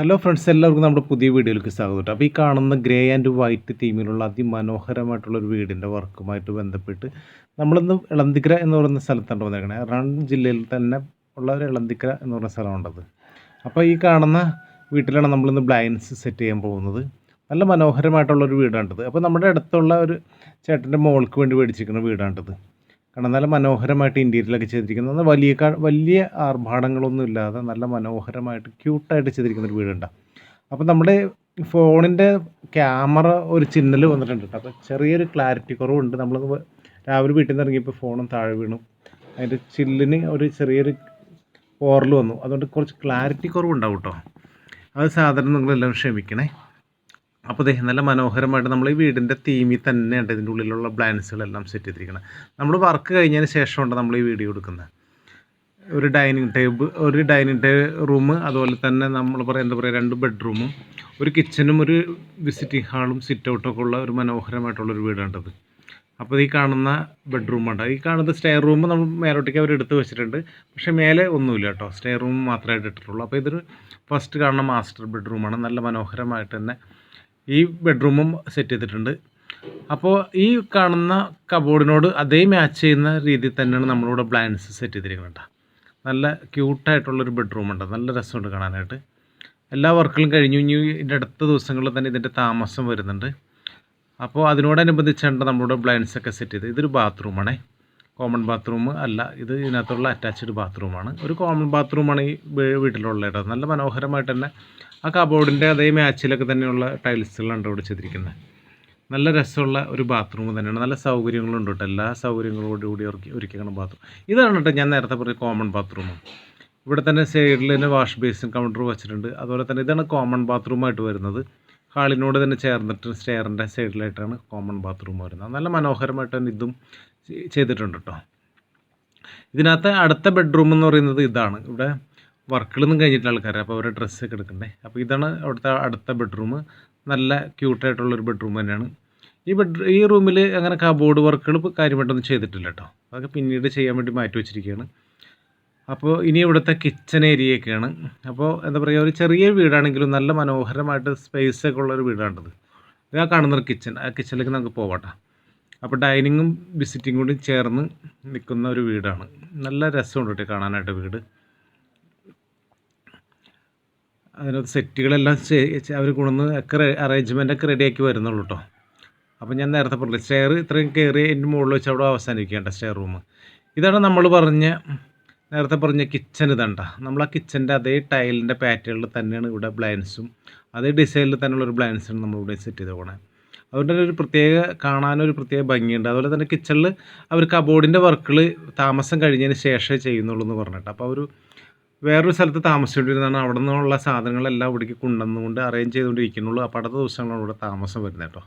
Hello friends എല്ലാവർക്കും നമ്മുടെ പുതിയ വീഡിയോയിലേക്ക് സ്വാഗതം അപ്പോൾ ഈ കാണുന്ന ഗ്രേ ആൻഡ് വൈറ്റ് തീമിലുള്ള അതിമനോഹരമായിട്ടുള്ള ഒരു വീടിന്റെ വർക്കുമായിട്ട് ബന്ധപ്പെട്ട് നമ്മളിന്ന് ഇളന്തിക്കര എന്ന് പറയുന്ന സ്ഥലത്താണ് വന്നിരിക്കുന്നത് എറണാകുളം ജില്ലയിൽ തന്നെ ഉള്ള ഒരു ഇളന്തിക്കര എന്ന് പറയുന്ന സ്ഥലമുണ്ടത് അപ്പോൾ ഈ കാണുന്ന വീട്ടിലാണ് നമ്മളിന്ന് ബ്ലൈൻഡ്സ് സെറ്റ് ചെയ്യാൻ പോകുന്നത്. നല്ല മനോഹരമായിട്ടുള്ളൊരു വീടാണിത് അപ്പോൾ നമ്മുടെ അടുത്തുള്ള ഒരു ചേട്ടന്റെ മോൾക്ക് വേണ്ടി മേടിച്ചിരിക്കുന്ന വീടാണിത് കാരണം നല്ല മനോഹരമായിട്ട് ഇന്റീരിയലൊക്കെ ചെയ്തിരിക്കുന്നത്. വലിയ വലിയ ആർഭാടങ്ങളൊന്നും ഇല്ലാതെ നല്ല മനോഹരമായിട്ട് ക്യൂട്ടായിട്ട് ചെയ്തിരിക്കുന്ന ഒരു വീടുണ്ടാകും അപ്പോൾ നമ്മുടെ ഫോണിന്റെ ക്യാമറ ഒരു ചിന്നൽ വന്നിട്ടുണ്ട് കേട്ടോ. അപ്പോൾ ചെറിയൊരു ക്ലാരിറ്റി കുറവുണ്ട്. നമ്മൾ രാവിലെ വീട്ടിൽ നിന്ന് ഇറങ്ങിയപ്പോൾ ഫോണും താഴെ വീണു. അതിന്റെ ചില്ലിന് ഒരു ചെറിയൊരു ഓറൽ വന്നു. അതുകൊണ്ട് കുറച്ച് ക്ലാരിറ്റി കുറവുണ്ടാവും കേട്ടോ. അത് സാധാരണ നിങ്ങളെല്ലാം ക്ഷമിക്കണേ. അപ്പോൾ ദേ നല്ല മനോഹരമായിട്ട് നമ്മൾ ഈ വീടിന്റെ തീമിൽ തന്നെയുണ്ട്. ഇതിന്റെ ഉള്ളിലുള്ള ബ്ലാൻസുകളെല്ലാം സെറ്റ് ചെയ്തിരിക്കണം നമ്മൾ വർക്ക് കഴിഞ്ഞതിന് ശേഷമുണ്ട് നമ്മൾ ഈ വീഡിയോ എടുക്കുന്നത്. ഒരു ഡൈനിങ് ടേബിൾ ഒരു ഡൈനിങ് ടേ റൂം അതുപോലെ തന്നെ നമ്മൾ പറയാം എന്താ പറയുക രണ്ട് ബെഡ്റൂമും ഒരു കിച്ചനും ഒരു വിസിറ്റിംഗ് ഹാളും സിറ്റ് ഔട്ടൊക്കെ ഉള്ള ഒരു മനോഹരമായിട്ടുള്ളൊരു വീടാണിത് അപ്പോൾ ഈ കാണുന്ന ബെഡ്റൂമുണ്ട് ഈ കാണുന്ന സ്റ്റെയർ റൂം നമ്മൾ മേലോട്ടേക്ക് അവർ എടുത്ത് വെച്ചിട്ടുണ്ട്. പക്ഷേ മേലെ ഒന്നുമില്ല കേട്ടോ. സ്റ്റെയർ റൂം മാത്രമായിട്ട് ഇട്ടിട്ടുള്ളൂ. അപ്പോൾ ഇതൊരു ഫസ്റ്റ് കാണുന്ന മാസ്റ്റർ ബെഡ്റൂമാണ് നല്ല മനോഹരമായിട്ട് തന്നെ ഈ ബെഡ്റൂമും സെറ്റ് ചെയ്തിട്ടുണ്ട്. അപ്പോൾ ഈ കാണുന്ന കബോർഡിനോട് അതേ മാച്ച് ചെയ്യുന്ന രീതിയിൽ തന്നെയാണ് നമ്മളിവിടെ ബ്ലൈൻഡ്സ് സെറ്റ് ചെയ്തിരിക്കുന്നത് കേട്ടോ നല്ല ക്യൂട്ടായിട്ടുള്ളൊരു ബെഡ്റൂമുണ്ട് നല്ല രസമുണ്ട് കാണാനായിട്ട്. എല്ലാ വർക്കുകളും കഴിഞ്ഞു. ഇനി ഇതിന്റെ അടുത്ത ദിവസങ്ങളിൽ തന്നെ ഇതിന്റെ താമസം വരുന്നുണ്ട്. അപ്പോൾ അതിനോടനുബന്ധിച്ചാണ് നമ്മളിവിടെ ബ്ലൈൻഡ്സ് ഒക്കെ സെറ്റ് ചെയ്ത് ഇതൊരു ബാത്റൂമാണേ കോമൺ ബാത്റൂം അല്ല. ഇത് ഇതിനകത്തുള്ള അറ്റാച്ച്ഡ് ബാത്റൂമാണ് ഒരു കോമൺ ബാത്റൂമാണ് ഈ വീട്ടിലുള്ളത് നല്ല മനോഹരമായിട്ട് തന്നെ ആ കബോർഡിന്റെ അതേ മാച്ചിലൊക്കെ തന്നെയുള്ള ടൈൽസുകളാണ് ഇവിടെ ചെയ്തിരിക്കുന്നത് നല്ല രസമുള്ള ഒരു ബാത്റൂം തന്നെയാണ്. നല്ല സൗകര്യങ്ങളുണ്ട് കേട്ടോ. എല്ലാ സൗകര്യങ്ങളോട് കൂടി ഒരുക്കി ഒരുക്കിയാണ് ബാത്റൂം ഇതാണ് കേട്ടോ ഞാൻ നേരത്തെ പറഞ്ഞ കോമൺ ബാത്റൂം ഇവിടെ തന്നെ സൈഡിൽ തന്നെ വാഷ് ബേസിൻ കൗണ്ടർ വെച്ചിട്ടുണ്ട്. അതുപോലെ തന്നെ ഇതാണ് കോമൺ ബാത്റൂമായിട്ട് വരുന്നത്. ഹാളിനോട് തന്നെ ചേർന്നിട്ട് സ്റ്റെയറിന്റെ സൈഡിലായിട്ടാണ് കോമൺ ബാത്റൂം വരുന്നത്. നല്ല മനോഹരമായിട്ട് തന്നെ ഇതും ചെയ്തിട്ടുണ്ട് കേട്ടോ. ഇതിനകത്ത് അടുത്ത ബെഡ്റൂം എന്ന് പറയുന്നത് ഇതാണ്. ഇവിടെ വർക്കുകളൊന്നും കഴിഞ്ഞിട്ടുള്ള ആൾക്കാരാണ് അപ്പോൾ അവരുടെ ഡ്രസ്സൊക്കെ എടുക്കണ്ടേ. അപ്പോൾ ഇതാണ് അവിടുത്തെ അടുത്ത ബെഡ്റൂം നല്ല ക്യൂട്ടായിട്ടുള്ളൊരു ബെഡ്റൂം തന്നെയാണ്. ഈ ബെഡ് ഈ റൂമിൽ അങ്ങനെ കബോർഡ് വർക്കുകൾ കാര്യമായിട്ടൊന്നും ചെയ്തിട്ടില്ല കേട്ടോ അതൊക്കെ പിന്നീട് ചെയ്യാൻ വേണ്ടി മാറ്റി വെച്ചിരിക്കുകയാണ് അപ്പോൾ ഇനി ഇവിടുത്തെ കിച്ചൺ ഏരിയയൊക്കെയാണ് അപ്പോൾ എന്താ പറയുക ഒരു ചെറിയ വീടാണെങ്കിലും നല്ല മനോഹരമായിട്ട് സ്പേസ് ഒക്കെ ഉള്ളൊരു വീടാണിത്. ആ കാണുന്നൊരു കിച്ചൺ ആ കിച്ചണിലേക്ക് നമുക്ക് പോവാട്ടോ. അപ്പോൾ ഡൈനിങ്ങും വിസിറ്റിംഗ് കൂടി ചേർന്ന് നിൽക്കുന്ന ഒരു വീടാണ്. നല്ല രസമുണ്ട് കേട്ടോ കാണാനായിട്ട് വീട്. അതിനകത്ത് സെറ്റുകളെല്ലാം അവർ കൊണ്ടുവന്ന് ഒക്കെ അറേഞ്ച്മെന്റ് ഒക്കെ റെഡിയാക്കി വരുന്നുള്ളൂ കേട്ടോ അപ്പോൾ ഞാൻ നേരത്തെ പറഞ്ഞില്ല സ്റ്റെയർ ഇത്രയും കയറി എന്റെ മുകളിൽ വെച്ച് അവിടെ അവസാനിക്കേണ്ട സ്റ്റെയർ റൂം ഇതാണ് നമ്മൾ പറഞ്ഞ നേരത്തെ പറഞ്ഞ കിച്ചൺ ഇതണ്ട നമ്മൾ ആ കിച്ചന്റെ അതേ ടൈലിന്റെ പാറ്റേണിൽ തന്നെയാണ് ഇവിടെ ബ്ലൈൻസും അതേ ഡിസൈനിൽ തന്നെയുള്ള ഒരു നമ്മൾ നമ്മളിവിടെ സെറ്റ് ചെയ്ത് പോകണേ അതുകൊണ്ട് തന്നെ ഒരു പ്രത്യേക കാണാനൊരു പ്രത്യേക ഭംഗിയുണ്ട്. അതുപോലെ തന്നെ കിച്ചണിൽ അവർ കബോർഡിന്റെ വർക്കുകൾ താമസം കഴിഞ്ഞതിന് ശേഷമേ ചെയ്യുന്നുള്ളൂ എന്ന് പറഞ്ഞിട്ട് അപ്പോൾ ഒരു വേറൊരു സ്ഥലത്ത് താമസിച്ചുകൊണ്ടിരുന്നതാണ്. അവിടെ നിന്നുള്ള സാധനങ്ങളെല്ലാം ഇവിടേക്ക് കൊണ്ടുവന്നുകൊണ്ട് അറേഞ്ച് ചെയ്തുകൊണ്ടിരിക്കുന്നുള്ളൂ. അപ്പോൾ അടുത്ത ദിവസങ്ങളാണ് ഇവിടെ താമസം വരുന്നത് കേട്ടോ.